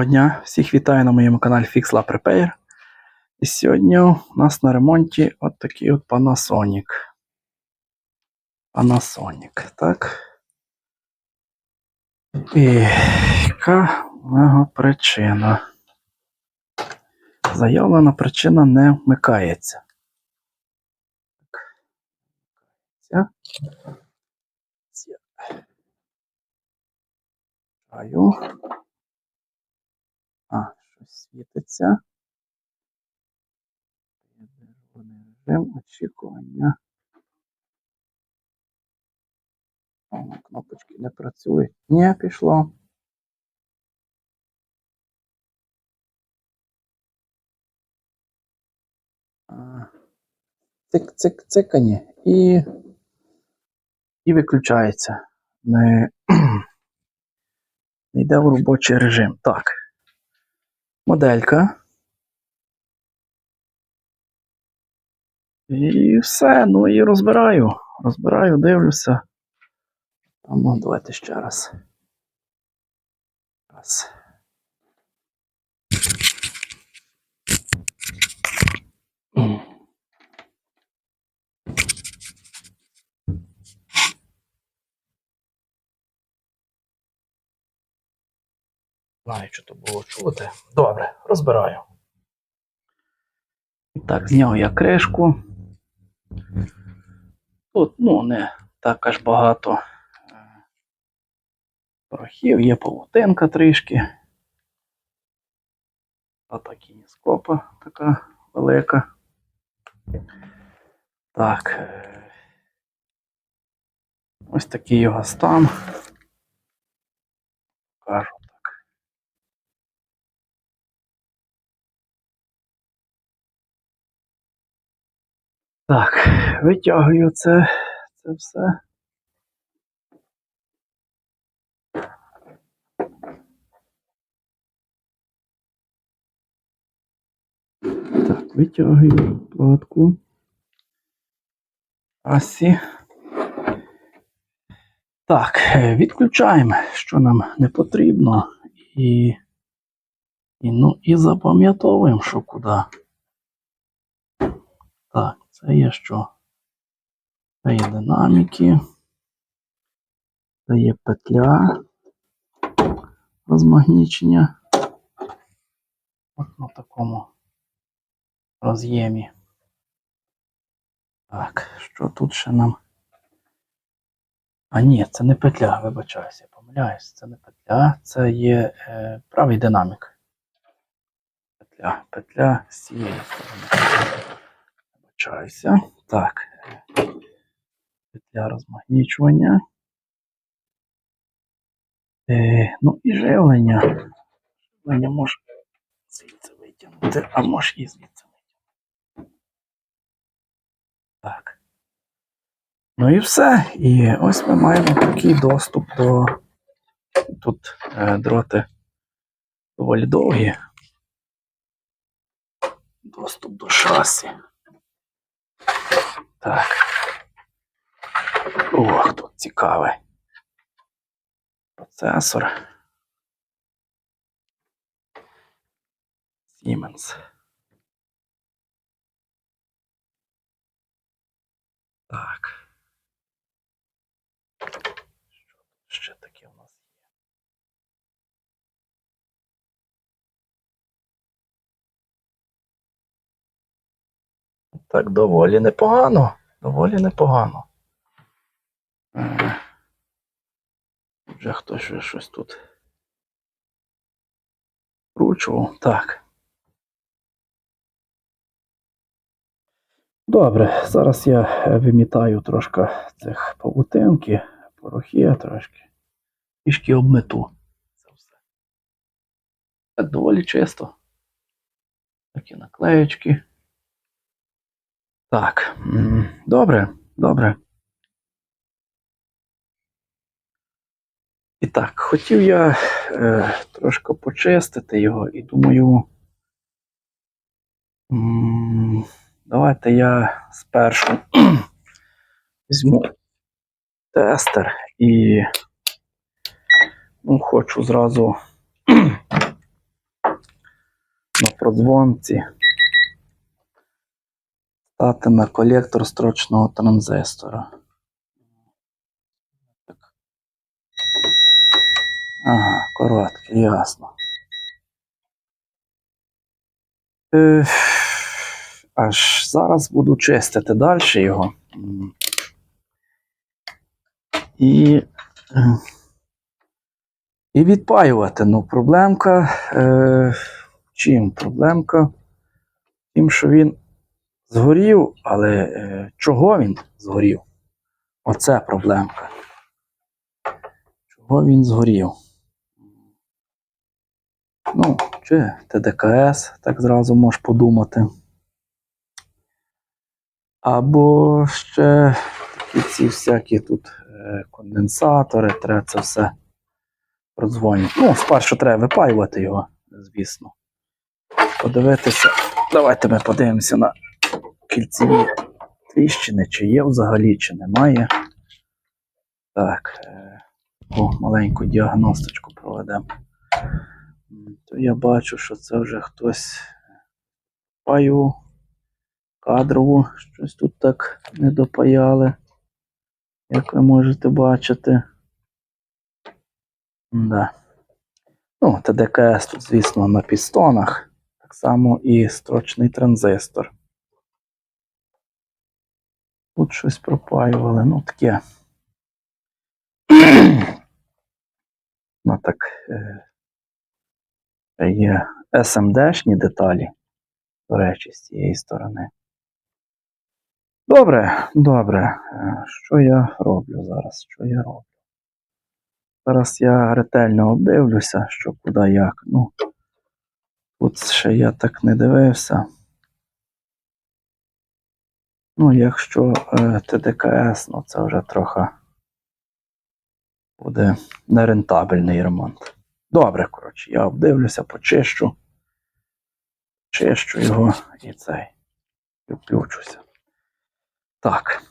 Доброго дня! Всіх вітаю на моєму каналі FixLab Repair. І сьогодні у нас на ремонті от такий от Panasonic. Panasonic, так. І яка в нього причина? Заявлена причина не вмикається. Так. Ця. Чаю. А, щось світиться. Режим очікування. О, кнопочки не працюють. Ні, пішло. Цик-цик, цикані. І, і виключається. Не йде в робочий режим. Так. Моделька. І все, ну і розбираю. Розбираю, дивлюся. Тому давайте ще раз. Раз. М. Знаю, що то було чути. Добре, розбираю. Так, зняв я кришку. Тут, ну, не так аж багато е, порохів, є павутинка трішки. А так і ніскопа така велика. Так. е, Ось такий його стан. Покажу так. Витягую це, це все. Так, витягую платку. Асі. Так, відключаємо, що нам не потрібно, і, і, ну, і запам'ятовуємо, що куди. Так, це є що? Це є динаміки. Це є петля розмагнічення. От на такому роз'ємі. Так, що тут ще нам? А ні, це не петля, вибачаюся, я помиляюсь, це не петля, це є е, правий динамік. Петля, петля з цієї сторони. Вибачаюся. Так. Петля розмагнічування. Е, ну і живлення. Живлення може звідси витягнути, а може і звідси витягнути. Так. Ну і все. І ось ми маємо такий доступ до. Тут е, дроти доволі довгі. Доступ до шасі. Так. Ох, тут цікаве. Процесор. Siemens. Так. Що тут ще таке у нас є? Так, доволі непогано. Доволі непогано. Е, Вже хтось вже щось тут вкручував. Так. Добре, зараз я е, вимітаю трошки цих павутинки, порохи трошки. Трішки обмету. Це все. Так доволі чисто. Такі наклеєчки. Так. Добре, добре. І так, хотів я е, трошки почистити його і думаю. Давайте я спершу візьму тестер і ну, хочу зразу на продзвонці статиме колектор строчного транзистора. Ага, короткий, ясно. Е, аж зараз буду чистити далі його. І, е, і відпаювати. Ну, проблемка. Е, чим? Проблемка тим, що він згорів, але е, чого він згорів? Оце проблемка. Чого він згорів? Ну, чи ТДКС, так зразу можеш подумати. Або ще такі ці всякі тут е, конденсатори, треба це все продзвонити. Ну, спершу треба випаювати його, звісно. Подивитися. Давайте ми подивимося на кільцеві тріщини, чи є взагалі, чи немає. Так, е, о, маленьку діагностичку проведемо. То я бачу, що це вже хтось паю кадрову, щось тут так не допаяли, як ви можете бачити. Да. Ну, ТДКС тут, звісно, на пістонах. Так само і строчний транзистор. Тут щось пропаювали, ну таке. ну так. Е, є SMD-шні деталі, до речі, з цієї сторони. Добре, добре. Е, Що я роблю зараз? Що я роблю? Зараз я ретельно обдивлюся, що куди як. Ну, тут ще я так не дивився. Ну, якщо е, ТДКС, ну це вже трохи буде нерентабельний ремонт. Добре, коротше, я обдивлюся, почищу. Чищу його і цей. І включуся. Так.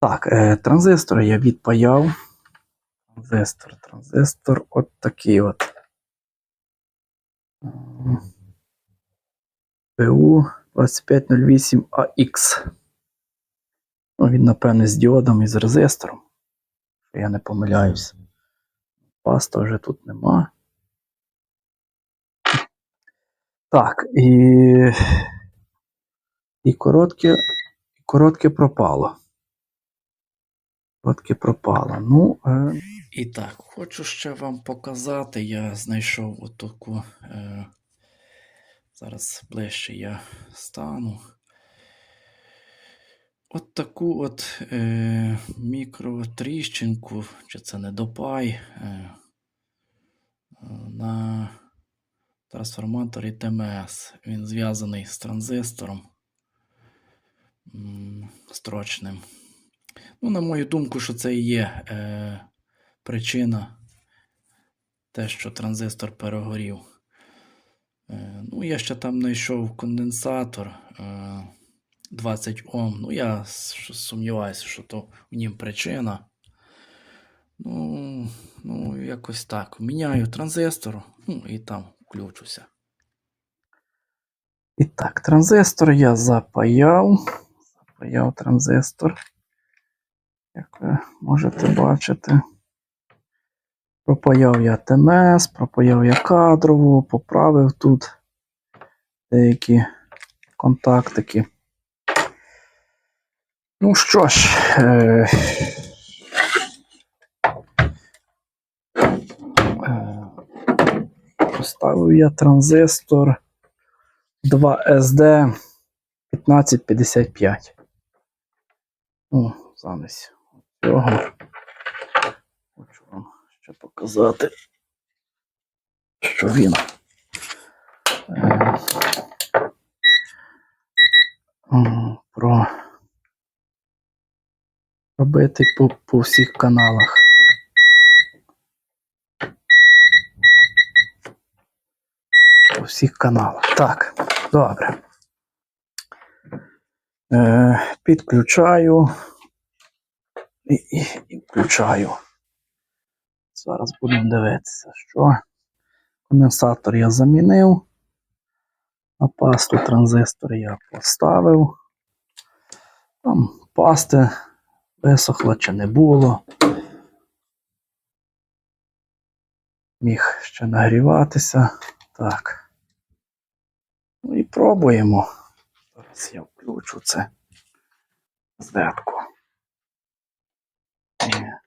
Так, е, транзистор я відпаяв. Транзистор, транзистор, от такий от. ПУ 2508AX. Ну, він, напевне, з діодом і з резистором. Я не помиляюсь. Паста вже тут нема. Так, і. І коротке, коротке пропало. Коротке пропало. Ну, е... І так, хочу ще вам показати. Я знайшов отаку. Е... Зараз ближче я стану. От таку от е, мікротріщинку, чи це не допай, е, на трансформаторі ТМС. Він зв'язаний з транзистором м, строчним. Ну, на мою думку, що це і є е, причина те, що транзистор перегорів. Е, ну, я ще там знайшов конденсатор е, 20 Ом. Ну, я сумніваюся, що то в нім причина. Ну, ну, якось так. Міняю транзистор, ну і там включуся. І так, транзистор я запаяв. Запаяв транзистор. Як ви можете бачити. Пропаяв я ТМС, пропаяв я кадрову, поправив тут деякі контактики. Ну що ж, е, е, поставив я транзистор 2SD 1555. Ну, замість цього. Ще показати, що він. е, Про робити по, по всіх каналах. По всіх каналах. Так, добре. Е, підключаю і, і, і включаю. Зараз будемо дивитися, що, Конденсатор я замінив. На пасту транзистор я поставив. Там пасти висохло чи не було. Міг ще нагріватися. Так. Ну і пробуємо. Зараз я включу це зетку. І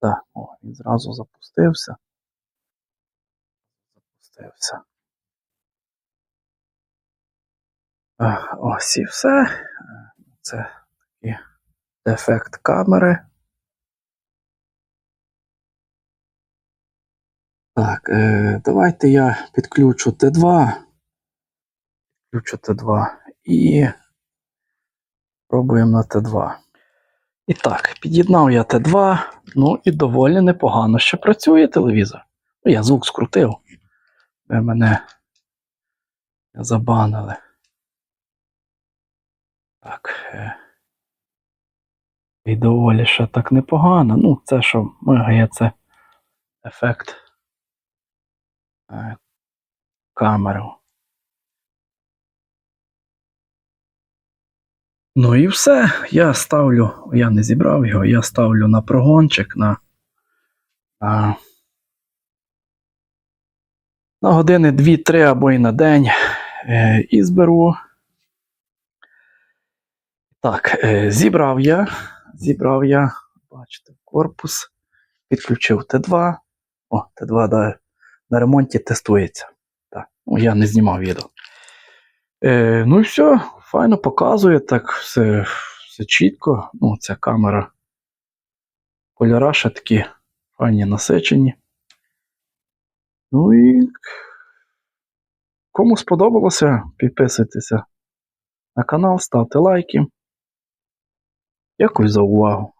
Так, о, він зразу запустився. Запустився. Ось і все. Е, Це такий дефект камери. Так, е, давайте я підключу Т2. Підключу Т2 і пробуємо на Т2. І так, під'єднав я Т2, ну і доволі непогано ще працює телевізор. Ну, я звук скрутив. Ви мене забанили. Так. е, І доволі ще так непогано. Ну, це що мигає, це ефект е, Ну і все. Я ставлю, я не зібрав його, я ставлю на прогончик на, на, на години 2-3 або і на день. Е, і зберу. Так, е, зібрав я. Зібрав я, бачите, корпус. Підключив Т2. О, Т2 да, на ремонті тестується. Так, ну, я не знімав відео. Е, ну і все, файно показує, так все, все чітко. Ну, ця камера. Кольора ще такі файні насичені. Ну і кому сподобалося, підписуйтеся на канал, ставте лайки. Дякую за увагу.